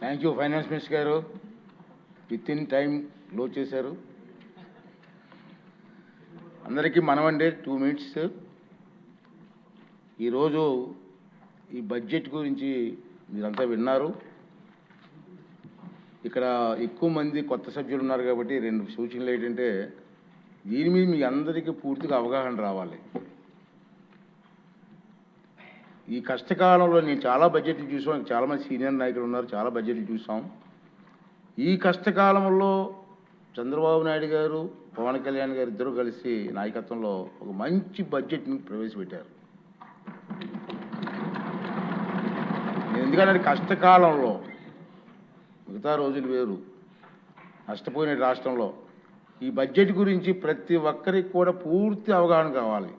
Thank you finance minister గారు. Within time లో చేశారు. అందరికీ మనమండి టూ మినిట్స్. ఈరోజు ఈ బడ్జెట్ గురించి మీరంతా విన్నారు. ఇక్కడ ఎక్కువ మంది కొత్త సభ్యులు ఉన్నారు కాబట్టి రెండు సూచనలు ఏంటంటే దీని మీద మీ అందరికీ పూర్తిగా అవగాహన రావాలి. ఈ కష్టకాలంలో నేను చాలా బడ్జెట్లు చూసాం. చాలామంది సీనియర్ నాయకులు ఉన్నారు. చాలా బడ్జెట్లు చూసాం. ఈ కష్టకాలంలో చంద్రబాబు నాయుడు గారు పవన్ కళ్యాణ్ గారు ఇద్దరు కలిసి నాయకత్వంలో ఒక మంచి బడ్జెట్ని ప్రవేశపెట్టారు. ఎందుకంటే కష్టకాలంలో మిగతా రోజులు వేరు. నష్టపోయిన రాష్ట్రంలో ఈ బడ్జెట్ గురించి ప్రతి ఒక్కరికి కూడా పూర్తి అవగాహన కావాలి.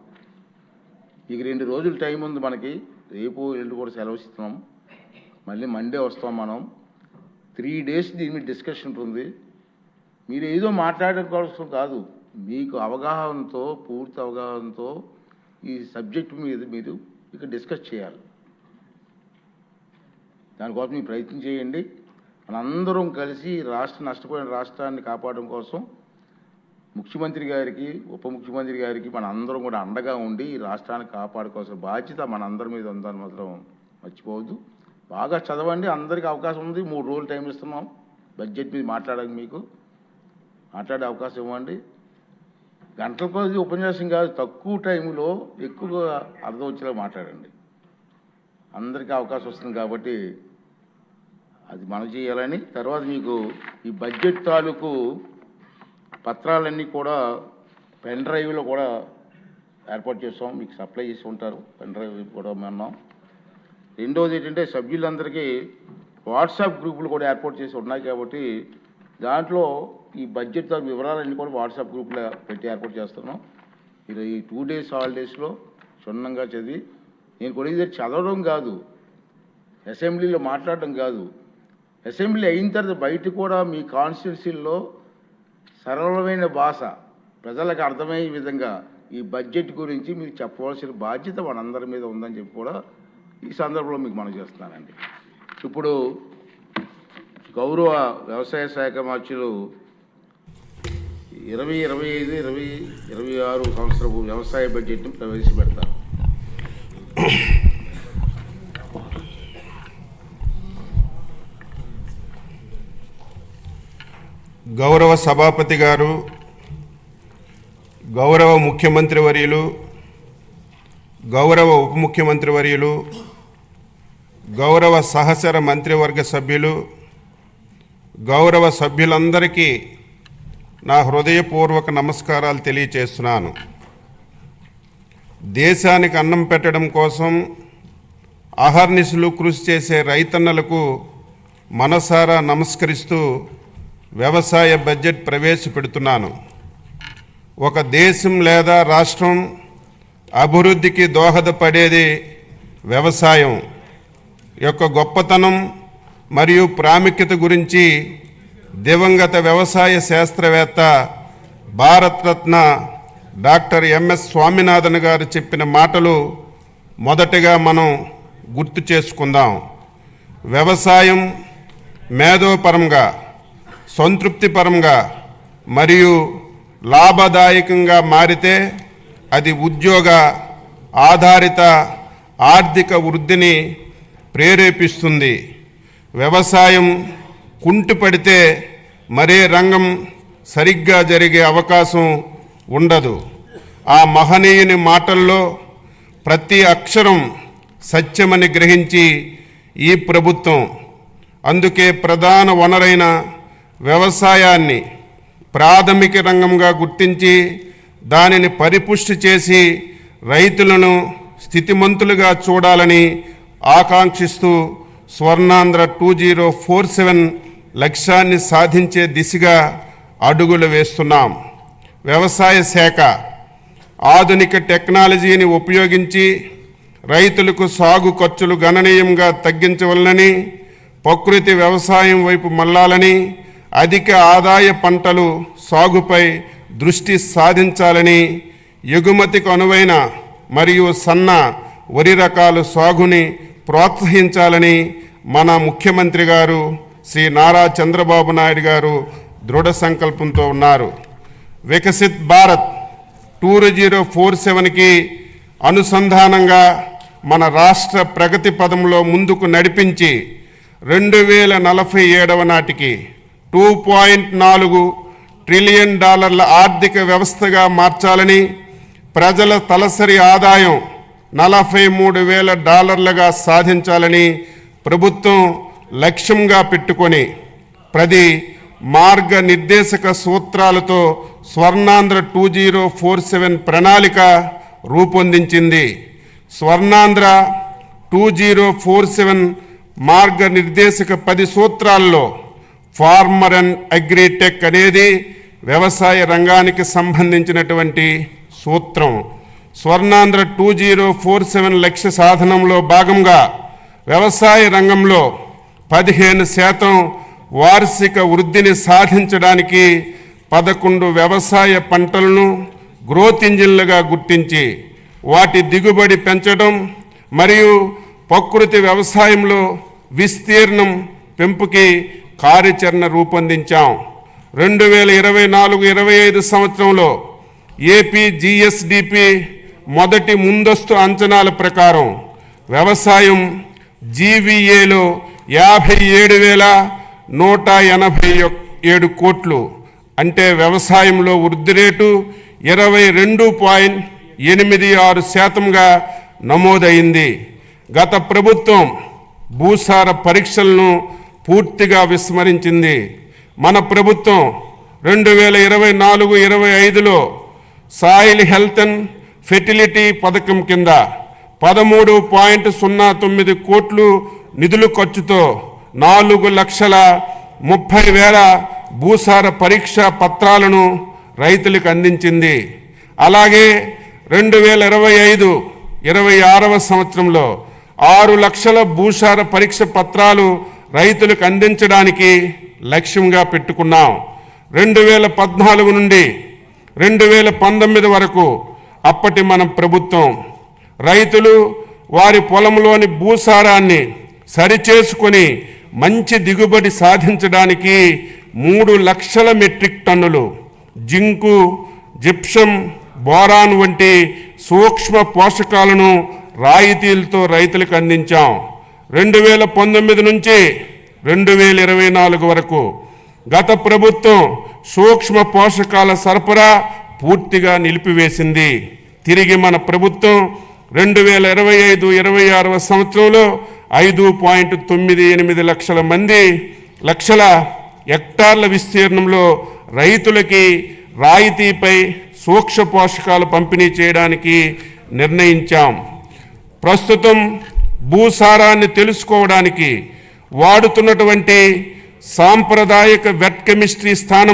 ఇక రెండు రోజులు టైం ఉంది మనకి. రేపు ఎల్లుండి కూడా సెలవు ఇస్తున్నాం మళ్ళీ మండే వస్తాం మనం. త్రీ డేస్ దీని మీద డిస్కషన్ ఉంటుంది. మీరు ఏదో మాట్లాడుకోవాల్సిన కాదు. మీకు అవగాహనతో పూర్తి అవగాహనతో ఈ సబ్జెక్ట్ మీద మీరు ఇక్కడ డిస్కస్ చేయాలి. దానికోసం మీరు ప్రయత్నం చేయండి. మనందరం కలిసి రాష్ట్ర నష్టపోయిన రాష్ట్రాన్ని కాపాడడం కోసం ముఖ్యమంత్రి గారికి ఉప ముఖ్యమంత్రి గారికి మన అందరం కూడా అండగా ఉండి ఈ రాష్ట్రాన్ని కాపాడుకోవాల్సిన బాధ్యత మన అందరి మీద ఉందని మాత్రం మర్చిపోవద్దు. బాగా చదవండి అందరికీ అవకాశం ఉంది. మూడు రోజులు టైం ఇస్తున్నాం. బడ్జెట్ మీద మాట్లాడడానికి మీకు. మాట్లాడే అవకాశం ఇవ్వండి. గంటల కొద్ది ఉపన్యాసం కాదు తక్కువ టైంలో ఎక్కువగా అర్థం వచ్చేలా మాట్లాడండి. అందరికీ అవకాశం వస్తుంది కాబట్టి అది మనం చేయాలని. తర్వాత మీకు ఈ బడ్జెట్ తాలూకు పత్రాలన్నీ కూడా పెన్ డ్రైవ్లో కూడా ఏర్పాటు చేస్తాం. మీకు సప్లై చేసి ఉంటారు. పెన్ డ్రైవ్ కూడా మేము రెండోది ఏంటంటే సభ్యులందరికీ వాట్సాప్ గ్రూపులు కూడా ఏర్పాటు చేసి ఉన్నాయి కాబట్టి దాంట్లో ఈ బడ్జెట్ వివరాలన్నీ కూడా వాట్సాప్ గ్రూప్లో పెట్టి ఏర్పాటు చేస్తున్నాం. మీరు ఈ టూ డేస్ హాలిడేస్లో క్షుణ్ణంగా చదివి నేను కూడా ఇది చదవడం కాదు అసెంబ్లీలో మాట్లాడడం కాదు. అసెంబ్లీ అయిన తర్వాత బయట కూడా మీ కాన్స్టిట్యున్సీల్లో సరళమైన భాష ప్రజలకు అర్థమయ్యే విధంగా ఈ బడ్జెట్ గురించి మీరు చెప్పవలసిన బాధ్యత మనందరి మీద ఉందని చెప్పి కూడా ఈ సందర్భంలో మీకు మనం చేస్తున్నానండి. ఇప్పుడు గౌరవ వ్యవసాయ శాఖ మార్చులు ఇరవై ఇరవై ఐదు ఇరవై ఇరవై ఆరు సంవత్సరపు వ్యవసాయ బడ్జెట్ను ప్రవేశపెడతారు. గౌరవ సభాపతి గారు గౌరవ ముఖ్యమంత్రి వర్యులు గౌరవ ఉప ముఖ్యమంత్రి వర్యులు గౌరవ సహచర మంత్రివర్గ సభ్యులు గౌరవ సభ్యులందరికీ నా హృదయపూర్వక నమస్కారాలు తెలియచేస్తున్నాను. దేశానికి అన్నం పెట్టడం కోసం అహర్నిశలు కృషి చేసే రైతన్నలకు మనసారా నమస్కరిస్తూ వ్యవసాయ బడ్జెట్ ప్రవేశపెడుతున్నాను. ఒక దేశం లేదా రాష్ట్రం అభివృద్ధికి దోహదపడేది వ్యవసాయం యొక్క గొప్పతనం మరియు ప్రాముఖ్యత గురించి దివంగత వ్యవసాయ శాస్త్రవేత్త భారతరత్న డాక్టర్ ఎంఎస్ స్వామినాథన్ గారు చెప్పిన మాటలు మొదటగా మనం గుర్తు చేసుకుందాం. వ్యవసాయం మేధోపరంగా సంతృప్తిపరంగా మరియు లాభదాయకంగా మారితే అది ఉద్యోగ ఆధారిత ఆర్థిక వృద్ధిని ప్రేరేపిస్తుంది. వ్యవసాయం కుంటుపడితే మరే రంగం సరిగ్గా జరిగే అవకాశం ఉండదు. ఆ మహనీయుని మాటల్లో ప్రతి అక్షరం సత్యమని గ్రహించి ఈ ప్రభుత్వం అందుకే ప్రధాన వనరైన వ్యవసాయాన్ని ప్రాథమిక రంగంగా గుర్తించి దానిని పరిపుష్టి చేసి రైతులను స్థితిమంతులుగా చూడాలని ఆకాంక్షిస్తూ Swarnandhra two zero four seven లక్ష్యాన్ని సాధించే దిశగా అడుగులు వేస్తున్నాం. వ్యవసాయ శాఖ ఆధునిక టెక్నాలజీని ఉపయోగించి రైతులకు సాగు ఖర్చులు గణనీయంగా తగ్గించవలనని ప్రకృతి వ్యవసాయం వైపు మళ్ళాలని అధిక ఆదాయ పంటలు సాగుపై దృష్టి సాధించాలని ఎగుమతికి అనువైన మరియు సన్న వరి రకాలు సాగుని ప్రోత్సహించాలని మన ముఖ్యమంత్రి గారు శ్రీ నారా చంద్రబాబు నాయుడు గారు దృఢ సంకల్పంతో ఉన్నారు. Viksit Bharat two zero four సెవెన్కి అనుసంధానంగా మన రాష్ట్ర ప్రగతి పదంలో ముందుకు నడిపించి రెండు వేల నలభై ఏడవ నాటికి టూ పాయింట్ నాలుగు ట్రిలియన్ డాలర్ల ఆర్థిక వ్యవస్థగా మార్చాలని ప్రజల తలసరి ఆదాయం నలభై మూడు వేల డాలర్లుగా సాధించాలని ప్రభుత్వం లక్ష్యంగా పెట్టుకొని ప్రతి మార్గ నిర్దేశక సూత్రాలతో Swarnandhra two zero four seven ప్రణాళిక రూపొందించింది. Swarnandhra two zero four seven మార్గ నిర్దేశక పది సూత్రాల్లో ఫార్మర్ అండ్ అగ్రిటెక్ అనేది వ్యవసాయ రంగానికి సంబంధించినటువంటి సూత్రం. Swarnandhra two zero four seven లక్ష్య సాధనంలో భాగంగా వ్యవసాయ రంగంలో పదిహేను శాతం వార్షిక వృద్ధిని సాధించడానికి పదకొండు వ్యవసాయ పంటలను గ్రోత్ ఇంజిన్లుగా గుర్తించి వాటి దిగుబడి పెంచడం మరియు ప్రకృతి వ్యవసాయంలో విస్తీర్ణం పెంపుకి కార్యాచరణ రూపొందించాం. రెండు వేల ఇరవై నాలుగు ఇరవై ఐదు సంవత్సరంలో ఏపీ జిఎస్డిపి మొదటి ముందస్తు అంచనాల ప్రకారం వ్యవసాయం జీవీఏలో యాభై ఏడు వేల నూట ఎనభై ఏడు కోట్లు అంటే వ్యవసాయంలో వృద్ధి రేటు ఇరవై రెండు పాయింట్ ఎనిమిది ఆరు శాతంగా నమోదైంది. గత ప్రభుత్వం భూసార పరీక్షలను పూర్తిగా విస్మరించింది. మన ప్రభుత్వం రెండు వేల ఇరవై నాలుగు ఇరవై ఐదులో సాయిల్ హెల్త్ అండ్ ఫెర్టిలిటీ పథకం కింద పదమూడు పాయింట్ సున్నా తొమ్మిది కోట్లు నిధుల ఖర్చుతో నాలుగు లక్షల ముప్పై వేల భూసార పరీక్ష పత్రాలను రైతులకు అందించింది. అలాగే రెండు వేల ఇరవై ఐదు ఇరవై ఆరవ సంవత్సరంలో ఆరు లక్షల భూసార పరీక్ష పత్రాలు రైతులకు అందించడానికి లక్ష్యంగా పెట్టుకున్నాం. రెండు వేల పద్నాలుగు నుండి రెండు వేల పంతొమ్మిది వరకు అప్పటి మన ప్రభుత్వం. రైతులు వారి పొలంలోని భూసారాన్ని సరిచేసుకొని మంచి దిగుబడి సాధించడానికి మూడు లక్షల మెట్రిక్ టన్నులు జింకు జిప్సం బోరాన్ వంటి సూక్ష్మ పోషకాలను రాయితీలతో రైతులకు అందించాం. రెండు వేల పంతొమ్మిది నుంచి రెండు వేల ఇరవై నాలుగు వరకు గత ప్రభుత్వం సూక్ష్మ పోషకాల సరఫరా పూర్తిగా నిలిపివేసింది. తిరిగి మన ప్రభుత్వం రెండు వేల ఇరవై ఐదు ఇరవై ఆరవ సంవత్సరంలో ఐదు పాయింట్ తొమ్మిది ఎనిమిది లక్షల మంది లక్షల హెక్టార్ల విస్తీర్ణంలో రైతులకి రాయితీపై సూక్ష్మ పోషకాలు పంపిణీ చేయడానికి నిర్ణయించాం. ప్రస్తుతం భూసారాన్ని తెలుసుకోవడానికి వాడుతున్నటువంటి సాంప్రదాయక వెట్ కెమిస్ట్రీ స్థానం